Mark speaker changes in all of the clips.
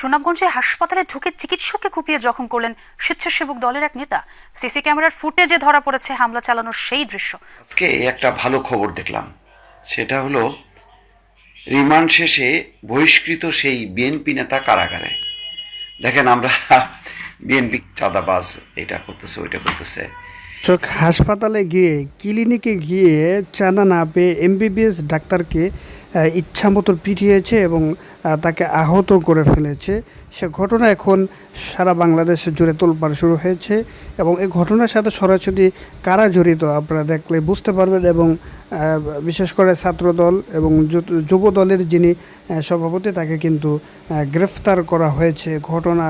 Speaker 1: সুনামগঞ্জে হাসপাতালে ঢুকে চিকিৎসককে কুপিয়ে জখম করলেন স্বেচ্ছাসেবক দলের এক নেতা। সিসি ক্যামেরার ফুটেজে ধরা পড়েছে হামলা চালানোর সেই দৃশ্য।
Speaker 2: আজকে একটা ভালো খবর দেখলাম। সেটা হলো রিমান্ড শেষে বহিষ্কৃত সেই বিএনপি নেতা কারাগারে। দেখেন আমরা বিএনপি চাঁদাবাজ এটা করতেছে ওইটা করতেছে।
Speaker 3: চোখ হাসপাতালে গিয়ে ক্লিনিকে গিয়ে চাঁদা না পেয়ে এমবিবিএস ডাক্তারকে ইচ্ছামতো পিটিয়েছে এবং তাকে আহত করে ফেলেছে। সে ঘটনা এখন সারা বাংলাদেশ জুড়ে তোলপাড় শুরু হয়েছে এবং এই ঘটনার সাথে সরাসরি কারা জড়িত আপনারা দেখলে বুঝতে পারবেন এবং বিশেষ করে ছাত্রদল এবং যুব দলের যিনি সভাপতি তাকে কিন্তু গ্রেফতার করা হয়েছে। ঘটনা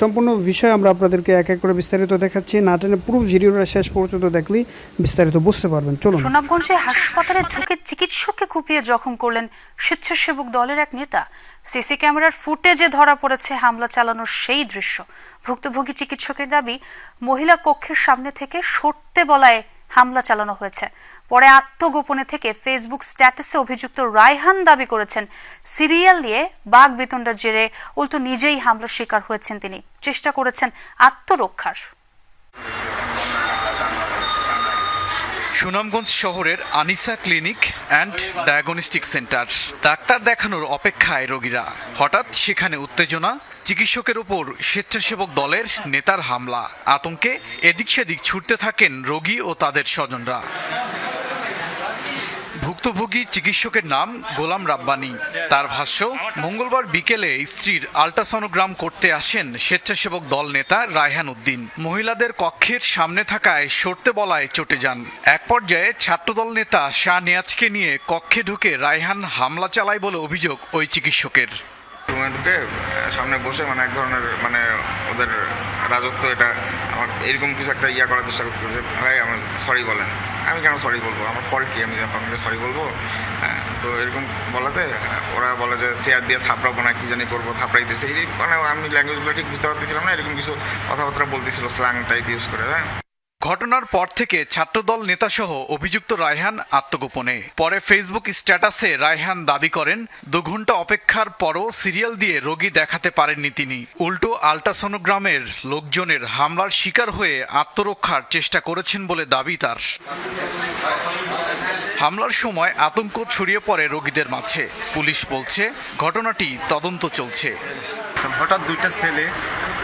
Speaker 3: সম্পূর্ণ বিষয় আমরা আপনাদেরকে এক এক করে বিস্তারিত দেখাচ্ছি। না টেনে পুরো ভিডিওটা শেষ পর্যন্ত দেখলেই বিস্তারিত বুঝতে পারবেন। চলুন।
Speaker 1: সুনামগঞ্জে হাসপাতালে ঢুকে চিকিৎসককে কুপিয়ে জখম করলেন স্বেচ্ছাসেবক দলের এক নেতা। সিসি ক্যামেরার ফুটেজে ধরা পড়েছে হামলা চালানোর সেই দৃশ্য। ভুক্তভোগী চিকিৎসকের দাবি, মহিলা কক্ষের সামনে থেকে সরতে বলায় হামলা চালানো হয়েছে। পরে আত্মগোপনে থেকে ফেসবুক স্ট্যাটাসে অভিযুক্ত রায়হান দাবি করেছেন, সিরিয়াল নিয়ে বাঘ বেতনটার জেরে উল্টো নিজেই হামলার শিকার হয়েছেন তিনি। চেষ্টা করেছেন আত্মরক্ষার।
Speaker 4: সুনামগঞ্জ শহরের Anisa clinic and diagnostic centre. Doctor দেখানোর অপেক্ষায় রোগীরা। হঠাৎ সেখানে উত্তেজনা চিকিৎসকের ওপর স্বেচ্ছাসেবক দলের নেতার হামলা। আতঙ্কে এদিক সেদিক ছুটতে থাকেন রোগী ও তাদের স্বজনরা। ভুক্তভোগী চিকিৎসকের নাম গোলাম রাব্বানি। তার ভাষ্য, মঙ্গলবার বিকেলে স্ত্রীর আল্ট্রাসনোগ্রাম করতে আসেন স্বেচ্ছাসেবক দল নেতা রায়হান উদ্দিন। মহিলাদের কক্ষের সামনে থাকায় সরতে বলায় চটে যান। এক পর্যায়ে ছাত্রদল নেতা শাহ নিয়াজকে নিয়ে কক্ষে ঢুকে রায়হান হামলা চালায় বলে অভিযোগ ওই চিকিৎসকের।
Speaker 5: রুমে ঢুকে সামনে বসে মানে এক ধরনের মানে ওদের রাজত্ব এটা আমার এরকম কিছু একটা ইয়া করার চেষ্টা করছে যে ভাই আমার সরি বলেন। আমি কেন সরি বলব? আমার ফল কি? আমি আপনাকে সরি বলব? হ্যাঁ, তো এরকম বলাতে ওরা বলে যে চেয়ার দিয়ে থাপড়াবো না কি জানি করব থাপড়াইতেছে। এই মানে আমি ল্যাঙ্গুয়েজগুলো ঠিক বুঝতে পারতেছিলাম না এরকম কিছু কথাবার্তা বলতেছিল স্ল্যাং টাইপ ইউজ করে হ্যাঁ।
Speaker 4: ঘটনার পর থেকে ছাত্রদল নেতাসহ অভিযুক্ত রায়হান আত্মগোপনে। পরে ফেসবুক স্ট্যাটাসে রায়হান দাবি করেন, দু ঘণ্টা অপেক্ষার পরও সিরিয়াল দিয়ে রোগী দেখাতে পারেননি তিনি। উল্টো আল্ট্রাসোনোগ্রামের লোকজনের হামলার শিকার হয়ে আত্মরক্ষার চেষ্টা করেছেন বলে দাবি তার। হামলার সময় আতঙ্ক ছড়িয়ে পড়ে রোগীদের মাঝে। পুলিশ বলছে, ঘটনাটি তদন্ত চলছে।
Speaker 6: হঠাৎ দুইটা ছেলে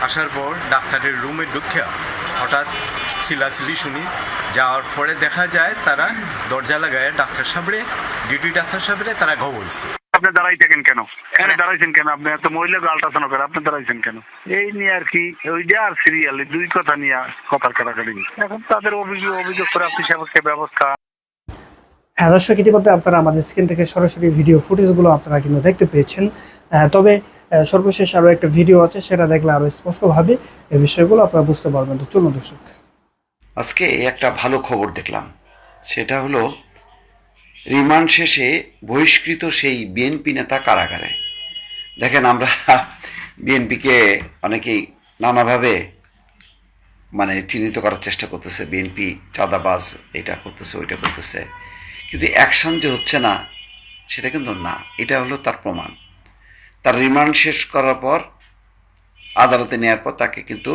Speaker 6: আসার পর ডাক্তারের রুমে ঢুকিয়া হঠাৎ চিলাচিলি শুনি। যাওয়ার পরে দেখা যায় তারা দরজা লাগায় ডাক্তার সামনে ডিউটি ডাক্তার সামনে তারা হয়েছে
Speaker 7: আপনি দাঁড়াই থাকেন কেন? এখানে দাঁড়াইছেন কেন? আপনি এত মহিলাকে আল্ট্রাসাউন্ড করে আপনি দাঁড়াইছেন কেন? এই নিয়ে আর কি ওইটা আর সিরিয়াল দুই কথা নিয়ে কথার কাটাকাটি এখন তাদের অভিযোগ অভিযোগ করে আপনি সাপেক্ষে ব্যবস্থা
Speaker 3: হ্যাঁ দর্শক ইতিমধ্যে আপনারা আমাদের স্ক্রিন থেকে সরাসরি ভিডিও ফুটেজগুলো আপনারা কিন্তু দেখতে পেয়েছেন। তবে সর্বশেষ আরও একটা ভিডিও আছে, সেটা দেখলে আরও স্পষ্টভাবে এই বিষয়গুলো আপনারা বুঝতে পারবেন। তো চলুন দর্শক।
Speaker 2: আজকে একটা ভালো খবর দেখলাম। সেটা হলো, রিমান্ড শেষে বহিষ্কৃত সেই বিএনপি নেতা কারাগারে। দেখেন আমরা বিএনপিকে অনেকেই নানাভাবে মানে চিহ্নিত করার চেষ্টা করতেছে। বিএনপি চাঁদাবাজ, এটা করতেছে, ওইটা করতেছে। কিন্তু অ্যাকশন যে হচ্ছে না, সেটা কিন্তু না। এটা হলো তার প্রমাণ। তার রিমান্ড শেষ করার পর আদালতে নেওয়ার পর তাকে কিন্তু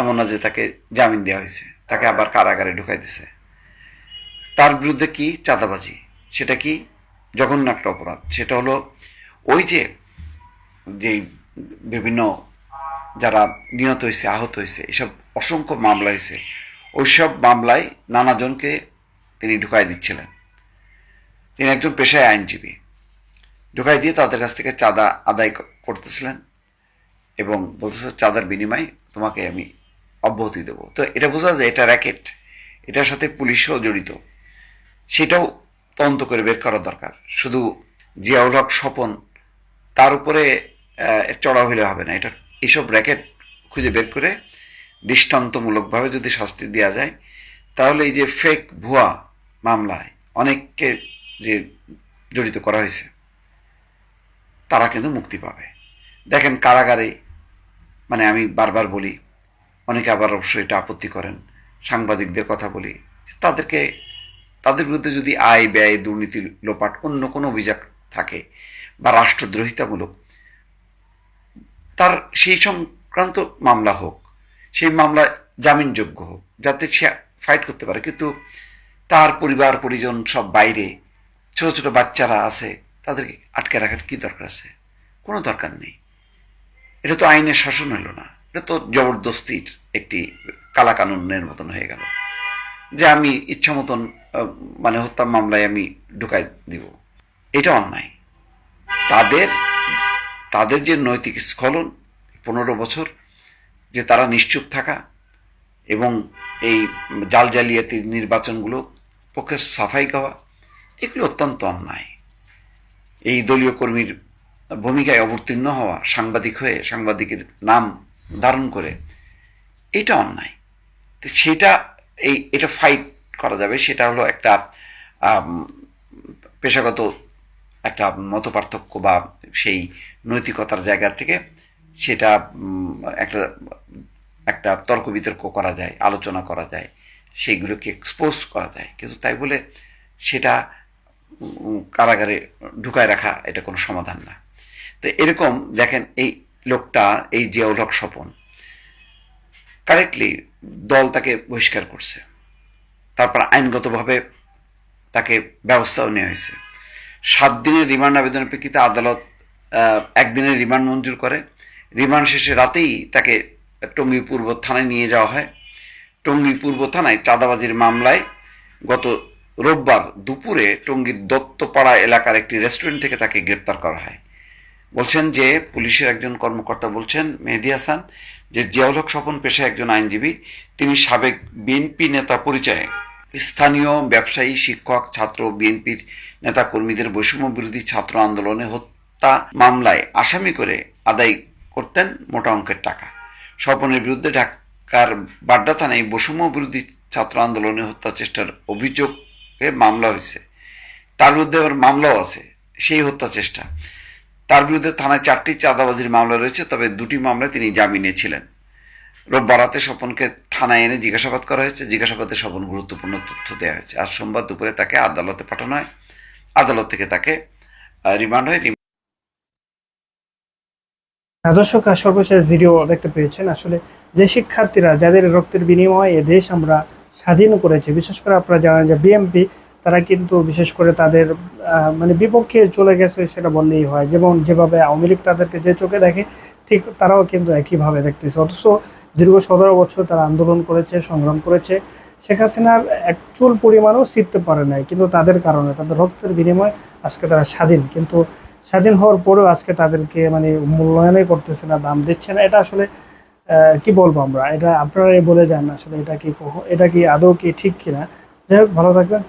Speaker 2: এমন না যে তাকে জামিন দেওয়া হয়েছে, তাকে আবার কারাগারে ঢুকাই দিছে। তার বিরুদ্ধে কি চাঁদাবাজি? সেটা কি জঘন্য একটা অপরাধ? সেটা হলো ওই যে যে বিভিন্ন যারা নিহত হয়েছে, আহত হয়েছে, এসব অসংখ্য মামলা হয়েছে, ওইসব মামলায় নানাজনকে তিনি ঢুকাই দিচ্ছিলেন। তিনি একজন পেশায় আইনজীবী। ঢুকাই দিয়ে তাদের কাছ থেকে চাঁদা আদায় করতেছিলেন এবং বলতেছে, চাঁদার বিনিময়ে তোমাকে আমি অব্যাহতি দেবো। তো এটা বোঝা যায় এটা র্যাকেট, এটার সাথে পুলিশও জড়িত। সেটাও তদন্ত করে বের করা দরকার। শুধু জিয়াউল হক স্বপন, তার উপরে চড়া হইলে হবে না। এটা এইসব র্যাকেট খুঁজে বের করে দৃষ্টান্তমূলকভাবে যদি শাস্তি দেওয়া যায়, তাহলে এই যে ফেক ভুয়া মামলায় অনেককে যে জড়িত করা হয়েছে তারা কিন্তু মুক্তি পাবে। দেখেন কারাগারে মানে আমি বারবার বলি, অনেকে আবার অবশ্যই এটা আপত্তি করেন, সাংবাদিকদের কথা বলি তাদেরকে, তাদের বিরুদ্ধে যদি আয় ব্যয়, দুর্নীতি লোপাট অন্য কোনো অভিযোগ থাকে বা রাষ্ট্রদ্রোহিতামূলক, তার সেই সংক্রান্ত মামলা হোক, সেই মামলা জামিনযোগ্য হোক, যাতে সে ফাইট করতে পারে। কিন্তু তার পরিবার, পরিজন সব বাইরে, ছোট ছোট বাচ্চারা আছে তাদেরকে আটকে রাখার কি দরকার আছে? কোনো দরকার নেই। এটা তো আইনের শাসন হলো না। এটা তো জবরদস্তির একটি কালাকানুনের মতন হয়ে গেল। যে আমি ইচ্ছা মতন মানে হত্যা মামলায় আমি ঢুকাই দিব। এটা অন্যায়। তাদের তাদের যে নৈতিক স্খলন, পনেরো বছর, যে তারা নিশ্চুপ থাকা এবং এই জাল জালিয়াতির নির্বাচনগুলো পক্ষে সাফাই গাওয়া এগুলো অত্যন্ত অন্যায়। এই দলীয় কর্মীর ভূমিকায় অবতীর্ণ হওয়া সাংবাদিক হয়ে সাংবাদিকের নাম ধারণ করে, এটা অন্যায়। তো সেটা এই, এটা ফাইট করা যাবে, সেটা হলো একটা পেশাগত একটা মত পার্থক্য বা সেই নৈতিকতার জায়গা থেকে সেটা একটা একটা তর্ক বিতর্ক করা যায়, আলোচনা করা যায়, সেইগুলোকে এক্সপোজ করা যায়। কিন্তু তাই বলে সেটা কারাগারে ঢুকায় রাখা এটা কোনো সমাধান না। তো এরকম দেখেন এই লোকটা, এই জিয়াউল হক স্বপন কারেক্টলি দল তাকে বহিষ্কার করছে। তারপর আইনগতভাবে তাকে ব্যবস্থাও নেওয়া হয়েছে। সাত দিনের রিমান্ড আবেদনের প্রেক্ষিতে আদালত একদিনের রিমান্ড মঞ্জুর করে। রিমান্ড শেষে রাতেই তাকে টঙ্গী পূর্ব থানায় নিয়ে যাওয়া হয়। টঙ্গী পূর্ব থানায় চাঁদাবাজির মামলায় গত রোববার দুপুরে টঙ্গীর দত্তপাড়া এলাকার একটি রেস্টুরেন্ট থেকে তাকে গ্রেপ্তার করা হয়। বলছেন যে, পুলিশের একজন কর্মকর্তা বলছেন, মেহেদি হাসান, যে জিয়াউল হক স্বপন পেশায় একজন আইনজীবী, তিনি সাবেক বিএনপি নেতা পরিচয়ে স্থানীয় ব্যবসায়ী, শিক্ষক, ছাত্র, বিএনপির নেতা কর্মীদের বৈষম্য বিরোধী ছাত্র আন্দোলনে হত্যা মামলায় আসামি করে আদায় করতেন মোটা অঙ্কের টাকা। স্বপনের বিরুদ্ধে ঢাকার বাড্ডা থানায় বৈষম্য বিরোধী ছাত্র আন্দোলনে হত্যা চেষ্টার অভিযোগে মামলা হয়েছে। তার বিরুদ্ধে আবার মামলাও আছে। সেই হত্যা চেষ্টা। তার বিরুদ্ধে থানায় চারটি চাঁদাবাজির মামলা রয়েছে তবে দুটি মামলায় তিনি জামিনে ছিলেন। রোববার রাতে স্বপনকে থানায় এনে জিজ্ঞাসাবাদ করা হয়েছে। জিজ্ঞাসাবাদে স্বপন গুরুত্বপূর্ণ তথ্য দেওয়া হয়েছে। আজ সোমবার দুপুরে তাকে আদালতে পাঠানো হয়। আদালত থেকে তাকে রিমান্ড হয়।
Speaker 3: আহ, দর্শক সর্বশেষ ভিডিও দেখতে পেয়েছেন। আসলে যে শিক্ষার্থীরা যাদের রক্তের বিনিময়ে এ দেশ আমরা স্বাধীন করেছে। বিশেষ করে আপনারা জানেন যে বিএমপি তারা কিন্তু বিশেষ করে তাদের মানে বিপক্ষে চলে গেছে সেটা বললেই হয়। যেমন যেভাবে আওয়ামী লীগ তাদেরকে যে চোখে দেখে, ঠিক তারাও কিন্তু একইভাবে দেখতেছে। অথচ দীর্ঘ সতেরো বছর তারা আন্দোলন করেছে, সংগ্রাম করেছে। শেখ হাসিনার এক চুল পরিমাণও শিখতে পারে নাই, কিন্তু তাদের কারণে, তাদের রক্তের বিনিময়ে আজকে তারা স্বাধীন। কিন্তু স্বাধীন হওয়ার পরেও আজকে তাদেরকে মানে মূল্যায়নই করতেছে না, দাম দিচ্ছে না। এটা আসলে কি বলব আমরা? এটা আপনারাই বলে যান আসলে এটা কি এটা কি আদৌ কি ঠিক কিনা? যাই হোক, ভালো থাকবেন।